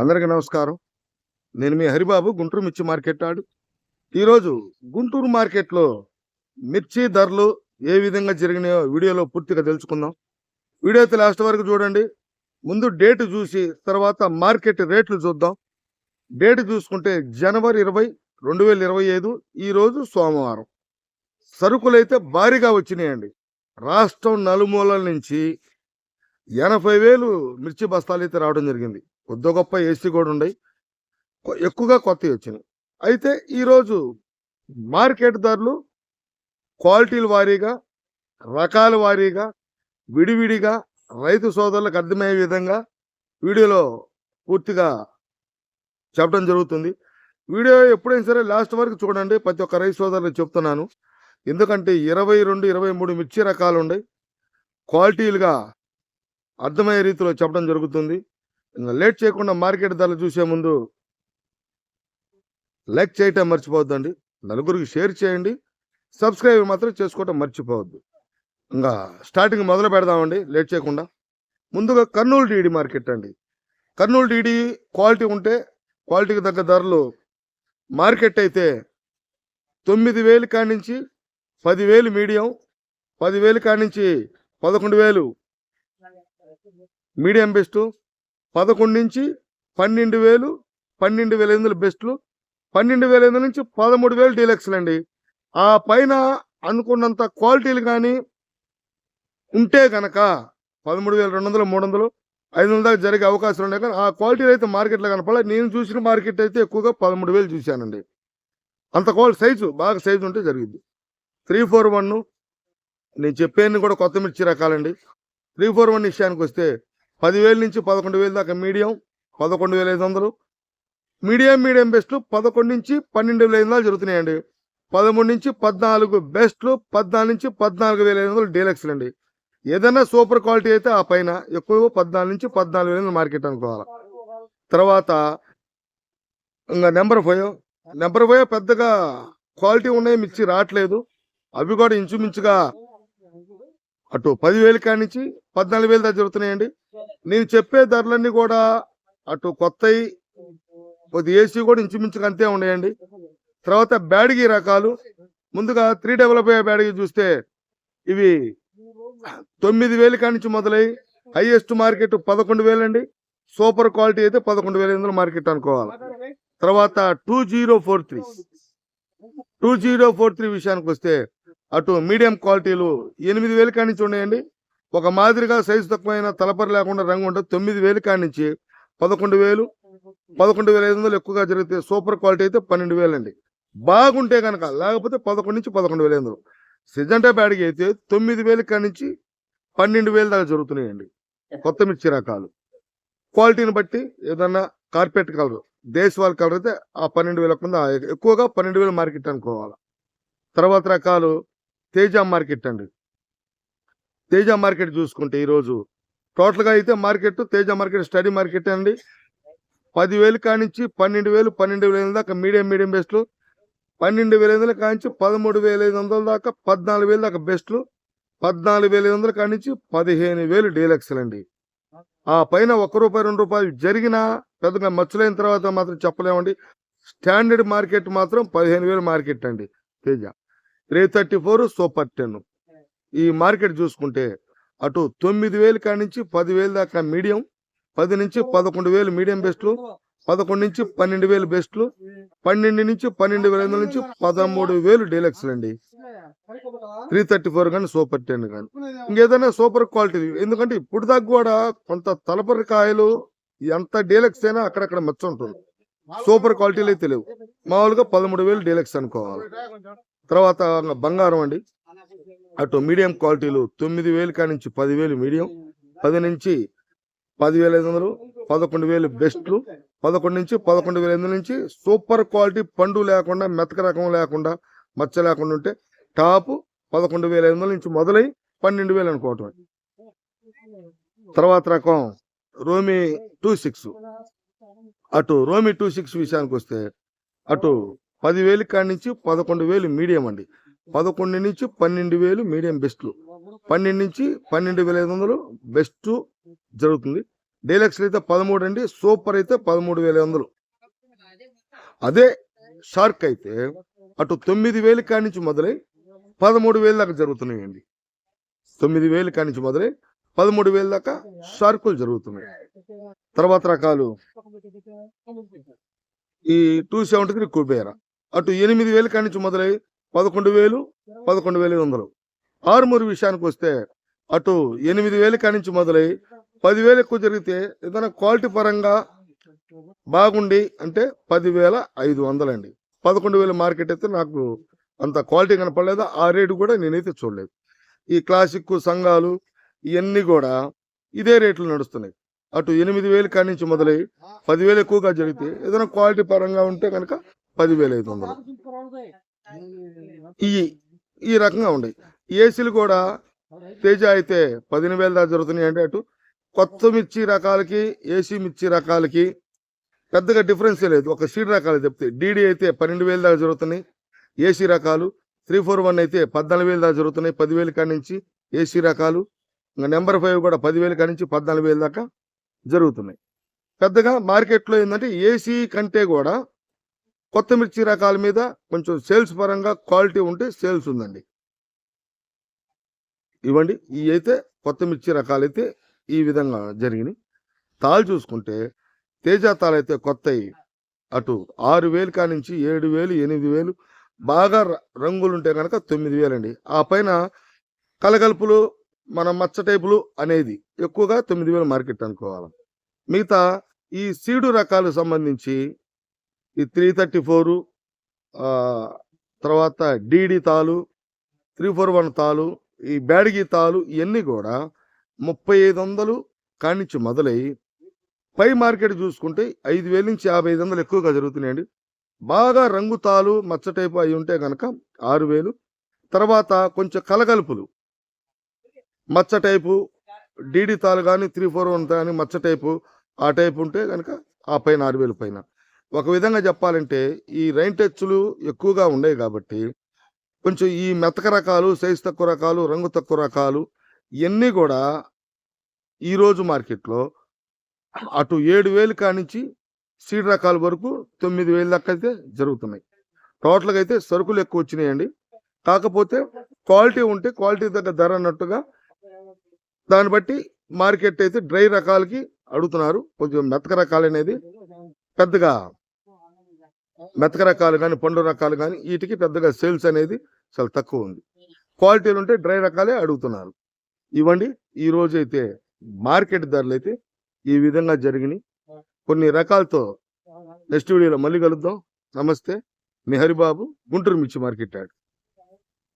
అందరికీ నమస్కారం. నేను మీ హరిబాబు గుంటూరు మిర్చి మార్కెట్ ఆడు ఈరోజు గుంటూరు మార్కెట్లో మిర్చి ధరలు ఏ విధంగా జరిగినాయో వీడియోలో పూర్తిగా తెలుసుకుందాం. వీడియో అయితే లాస్ట్ వరకు చూడండి. ముందు డేట్ చూసి తర్వాత మార్కెట్ రేట్లు చూద్దాం. డేట్ చూసుకుంటే జనవరి ఇరవై రెండు వేల ఇరవై ఐదు ఈరోజు సోమవారం. సరుకులు అయితే భారీగా వచ్చినాయండి. రాష్ట్రం నలుమూలల నుంచి ఎనభై వేలు మిర్చి బస్తాలు అయితే రావడం జరిగింది. కొద్ది గొప్ప ఏసీ కూడా ఉన్నాయి కొ- ఎక్కువగా కొత్తవి వచ్చినాయి. అయితే ఈరోజు మార్కెట్ ధరలు క్వాలిటీల వారీగా రకాల వారీగా విడివిడిగా రైతు సోదరులకు అర్థమయ్యే విధంగా వీడియోలో పూర్తిగా చెప్పడం జరుగుతుంది. వీడియో ఎప్పుడైనా సరే లాస్ట్ వరకు చూడండి. ప్రతి ఒక్క రైతు సోదరులకు చెప్తున్నాను. ఎందుకంటే ఇరవై రెండు ఇరవై మూడు మిర్చి రకాలు ఉన్నాయి క్వాలిటీలుగా అర్థమయ్యే రీతిలో చెప్పడం జరుగుతుంది. ఇంకా లేట్ చేయకుండా మార్కెట్ ధరలు చూసే ముందు లైక్ చేయటం మర్చిపోవద్దండి. నలుగురికి షేర్ చేయండి. సబ్స్క్రైబ్ మాత్రం చేసుకోవటం మర్చిపోవద్దు. ఇంకా స్టార్టింగ్ మొదలు పెడదామండి. లేట్ చేయకుండా. ముందుగా కర్నూలు డీడీ మార్కెట్ అండి. కర్నూలు డీడీ క్వాలిటీ ఉంటే క్వాలిటీకి తగ్గ ధరలు మార్కెట్ అయితే తొమ్మిది వేలు కాడి నుంచి పదివేలు మీడియం పదివేలు కాడి నుంచి పదకొండు వేలు మీడియం బెస్ట్ పదకొండు నుంచి పన్నెండు వేలు పన్నెండు వేల ఎనిమిది బెస్ట్లు పన్నెండు వేల ఎనిమిది నుంచి పదమూడు వేలు డీలక్స్లు అండి. ఆ పైన అనుకున్నంత క్వాలిటీలు కానీ ఉంటే కనుక పదమూడు వేల రెండు వందలు మూడు వందలు ఐదు వందల దాకా జరిగే అవకాశాలు ఉన్నాయి కానీ ఆ క్వాలిటీలు అయితే మార్కెట్లో కనపడాలి. నేను చూసిన మార్కెట్ అయితే ఎక్కువగా పదమూడు వేలు చూశానండి. అంత క్వాలిటీ సైజు బాగా సైజు ఉంటే జరిగింది త్రీ ఫోర్ వన్ నేను చెప్పేది కూడా కొత్త మిర్చి రకాలండి. త్రీ ఫోర్ వన్ విషయానికి వస్తే పదివేల నుంచి పదకొండు వేలు దాకా మీడియం పదకొండు వేల ఐదు వందలు. మీడియం మీడియం బెస్ట్లు పదకొండు నుంచి పన్నెండు వేల ఐదు వందలు జరుగుతున్నాయండి. పదమూడు నుంచి పద్నాలుగు బెస్ట్లు పద్నాలుగు నుంచి పద్నాలుగు వేల ఐదు వందలు డీలక్స్లు అండి. ఏదైనా సూపర్ క్వాలిటీ అయితే ఆ పైన ఎక్కువ పద్నాలుగు నుంచి పద్నాలుగు వేల మార్కెట్ అనుకోవాలి. తర్వాత ఇంకా నెంబర్ ఫైవ్. నెంబర్ ఫైవ్ పెద్దగా క్వాలిటీ ఉన్నాయి మిర్చి రావట్లేదు. అవి కూడా ఇంచుమించుగా అటు పదివేలు కాడి నుంచి పద్నాలుగు వేలు దాకా జరుగుతున్నాయండి. నేను చెప్పే ధరలన్నీ కూడా అటు కొత్తవి కొద్ది ఏసీ కూడా ఇంచుమించుకు అంతే ఉన్నాయండి. తర్వాత బ్యాడిగి రకాలు. ముందుగా త్రీ డెవలప్ అయ్యే బ్యాడిగి చూస్తే ఇవి తొమ్మిది వేలు కానించి మొదలై హైయెస్ట్ మార్కెట్ పదకొండు వేలండి. సూపర్ క్వాలిటీ అయితే పదకొండు వేల ఎనిమిది మార్కెట్ అనుకోవాలి. తర్వాత two zero four three. Two zero four three విషయానికి వస్తే అటు మీడియం క్వాలిటీలు ఎనిమిది వేలు కాడి నుంచి ఉన్నాయండి. ఒక మాదిరిగా సైజు తక్కువైన తలపరి లేకుండా రంగు ఉంటుంది తొమ్మిది వేలు కాడి నుంచి పదకొండు వేలు పదకొండు వేల ఐదు వందలు ఎక్కువగా జరిగితే సూపర్ క్వాలిటీ అయితే పన్నెండు వేలు అండి బాగుంటే కనుక లేకపోతే పదకొండు నుంచి పదకొండు వేల ఐదు వందలు. సిజంటా బ్యాడ్కి అయితే తొమ్మిది వేలు కాడి నుంచి పన్నెండు వేలు దాకా జరుగుతున్నాయండి. కొత్త మిర్చి రకాలు. క్వాలిటీని బట్టి ఏదన్నా కార్పెట్ కలర్ దేశవాళ కలర్ అయితే ఆ పన్నెండు వేల కింద ఎక్కువగా పన్నెండు వేలు మార్కెట్ అనుకోవాలి. తర్వాత రకాలు తేజ మార్కెట్ అండి. తేజ మార్కెట్ చూసుకుంటే ఈరోజు టోటల్గా అయితే market Teja market steady market అండి. పదివేలు కానించి పన్నెండు వేలు పన్నెండు వేల దాకా మీడియం మీడియం బెస్ట్లు. పన్నెండు వేల ఐదు వందల కానించి పదమూడు వేల ఐదు వందల దాకా పద్నాలుగు వేలు దాకా బెస్ట్లు. పద్నాలుగు వేల ఐదు వందల కానించి పదిహేను వేలు డీలక్స్లు అండి. ఆ పైన ఒక్క రూపాయి రెండు రూపాయలు జరిగిన పెద్దగా మచ్చలైన తర్వాత మాత్రం చెప్పలేమండి. స్టాండర్డ్ మార్కెట్ మాత్రం పదిహేను వేలు మార్కెట్ అండి Teja. Three thirty four super ten. ఈ మార్కెట్ చూసుకుంటే అటు తొమ్మిది వేలు కాడి నుంచి పదివేలు దాకా మీడియం పది నుంచి పదకొండు వేలు మీడియం బెస్ట్లు పదకొండు నుంచి పన్నెండు వేలు బెస్ట్లు పన్నెండు నుంచి పన్నెండు వేల ఐదు నుంచి పదమూడు వేలు డీలక్స్లు అండి త్రీ థర్టీ ఫోర్ కానీ సూపర్ టెన్ కానీ. ఇంకేదైనా సూపర్ క్వాలిటీ ఎందుకంటే ఇప్పుడు దాకా కూడా కొంత తలపరి కాయలు ఎంత డీలక్స్ అయినా అక్కడక్కడ మచ్చ ఉంటుంది. సూపర్ క్వాలిటీలు అయితే లేవు. మామూలుగా పదమూడు వేలు డీలక్స్ అనుకోవాలి. తర్వాత బంగారం అండి. అటు మీడియం క్వాలిటీలు తొమ్మిది వేలు కాడి నుంచి పదివేలు మీడియం పది నుంచి పదివేల ఐదు వందలు పదకొండు వేలు బెస్ట్లు పదకొండు నుంచి పదకొండు వేల ఐదు నుంచి సూపర్ క్వాలిటీ పండు లేకుండా మెతక రకం లేకుండా మచ్చ లేకుండా ఉంటే టాప్ పదకొండు వేల ఐదు వందల నుంచి మొదలై పన్నెండు వేలు అనుకోవటం తర్వాత రకం రోమి టూ సిక్స్. అటు రోమి టూ సిక్స్ విషయానికి వస్తే అటు పదివేలు కాడి నుంచి పదకొండు వేలు మీడియం అండి. పదకొండు నుంచి పన్నెండు వేలు మీడియం బెస్ట్లు. పన్నెండు నుంచి పన్నెండు వేల ఐదు వందలు బెస్ట్ జరుగుతుంది. డీలక్స్లు అయితే పదమూడు అండి సూపర్ అయితే పదమూడు వేల వందలు. అదే షార్క్ అయితే అటు తొమ్మిది వేలు కాడి నుంచి మొదలై పదమూడు వేలు దాకా జరుగుతున్నాయండి. తొమ్మిది వేలు కాడి నుంచి మొదలై పదమూడు వేలు దాకా షార్కులు జరుగుతున్నాయి. తర్వాత రకాలు. ఈ టూ సెవెంటీ త్రీ కుబేరా అటు ఎనిమిది వేలు కాడి నుంచి మొదలై పదకొండు వేలు పదకొండు వేల ఐదు వందలు. ఆరుమూరు విషయానికి వస్తే అటు ఎనిమిది వేలు కాడి నుంచి మొదలై పదివేలు ఎక్కువ జరిగితే ఏదైనా క్వాలిటీ పరంగా బాగుండి అంటే పదివేల ఐదు వందలండి. పదకొండు వేల మార్కెట్ అయితే నాకు అంత క్వాలిటీ కనపడలేదు. ఆ రేటు కూడా నేనైతే చూడలేదు. ఈ క్లాసిక్ సంఘాలు ఇవన్నీ కూడా ఇదే రేట్లు నడుస్తున్నాయి. అటు ఎనిమిది వేలు కాడి నుంచి మొదలై పదివేలు ఎక్కువగా జరిగితే ఏదైనా క్వాలిటీ పరంగా ఉంటే కనుక పదివేల ఐదు వందలు ఈ ఈ రకంగా ఉన్నాయి ఏసీలు కూడా తేజ అయితే పదిహేను వేల దాకా జరుగుతున్నాయి అంటే అటు కొత్త మిర్చి రకాలకి ఏసీ మిర్చి రకాలకి పెద్దగా డిఫరెన్స్ లేదు. ఒక సీడ్ రకాలు చెప్తే డీడీ అయితే పన్నెండు వేల దాకా జరుగుతున్నాయి. ఏసీ రకాలు త్రీ ఫోర్ వన్ అయితే పద్నాలుగు వేలు దాకా జరుగుతున్నాయి. పదివేల కాడి నుంచి ఏసీ రకాలు ఇంకా నెంబర్ ఫైవ్ కూడా పదివేల కాడి నుంచి పద్నాలుగు వేల దాకా జరుగుతున్నాయి. పెద్దగా మార్కెట్లో ఏంటంటే ఏసీ కంటే కూడా కొత్త మిర్చి రకాల మీద కొంచెం సేల్స్ పరంగా క్వాలిటీ ఉంటే సేల్స్ ఉందండి. ఇవ్వండి. ఈ అయితే కొత్త మిర్చి రకాలైతే ఈ విధంగా జరిగినాయి. తాళ్ళు చూసుకుంటే తేజ తాళ్ళు అయితే కొత్తవి అటు ఆరు వేలు కానించి ఏడు వేలు ఎనిమిది వేలు బాగా రంగులు ఉంటే కనుక తొమ్మిది వేలండి. ఆ పైన కలగలుపులు మన మచ్చ టైపులు అనేది ఎక్కువగా తొమ్మిది వేలు మార్కెట్ అనుకోవాలి. మిగతా ఈ సీడు రకాలకు సంబంధించి ఈ త్రీ థర్టీ ఫోరు తర్వాత డీడీ తాలు త్రీ ఫోర్ వన్ తాలు ఈ బ్యాడిగి తాలు ఇవన్నీ కూడా ముప్పై ఐదు వందలు కానించి మొదలై పై మార్కెట్ చూసుకుంటే ఐదు వేల నుంచి యాభై ఐదు వందలు ఎక్కువగా జరుగుతున్నాయండి. బాగా రంగు తాలు మచ్చ టైపు అవి ఉంటే కనుక ఆరు వేలు. తర్వాత కొంచెం కలగలుపులు. మచ్చ టైపు డీడీ తాలు కానీ త్రీ ఫోర్ వన్ కానీ మచ్చ టైపు ఆ టైపు ఉంటే కనుక ఆ పైన ఆరు వేలు పైన. ఒక విధంగా చెప్పాలంటే ఈ రైన్ టచ్లు ఎక్కువగా ఉండేవి కాబట్టి కొంచెం ఈ మెతక రకాలు సైజ్ తక్కువ రకాలు రంగు తక్కువ రకాలు ఇవన్నీ కూడా ఈరోజు మార్కెట్లో అటు ఏడు వేలు కానించి సీడ్ రకాల వరకు తొమ్మిది వేలు దాకా అయితే జరుగుతున్నాయి. టోటల్గా అయితే సరుకులు ఎక్కువ వచ్చినాయండి. కాకపోతే క్వాలిటీ ఉంటే క్వాలిటీ దగ్గర ధర అన్నట్టుగా దాన్ని బట్టి మార్కెట్ అయితే డ్రై రకాలకి అడుగుతున్నారు. కొంచెం మెతక రకాలు అనేది పెద్దగా మెతక రకాలు కానీ పండు రకాలు కానీ వీటికి పెద్దగా సేల్స్ అనేది చాలా తక్కువ ఉంది. క్వాలిటీలు ఉంటే డ్రై రకాలే అడుగుతున్నారు. ఇవ్వండి ఈ రోజు అయితే మార్కెట్ ధరలు అయితే ఈ విధంగా జరిగినాయి. కొన్ని రకాలతో నెక్స్ట్ వీడియోలో మళ్ళీ కలుద్దాం. నమస్తే. మీ హరిబాబు గుంటూరు మిర్చి మార్కెట్ యాడ్.